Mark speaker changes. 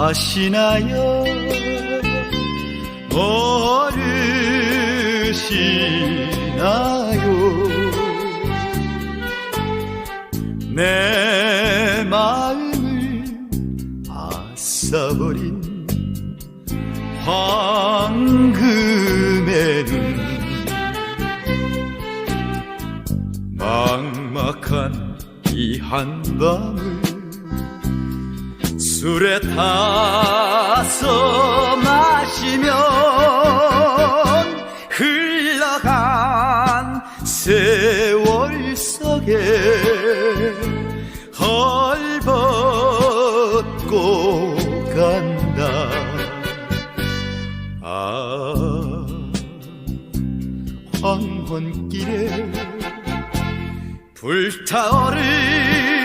Speaker 1: 아시나요? 모르시나요. 내 마음을 아싸버린 황금의 눈. 막막한 이 한밤을 술에 타서 마시면 흘러간 세월 속에 헐벗고 간다. 아 황혼길에 불타오르는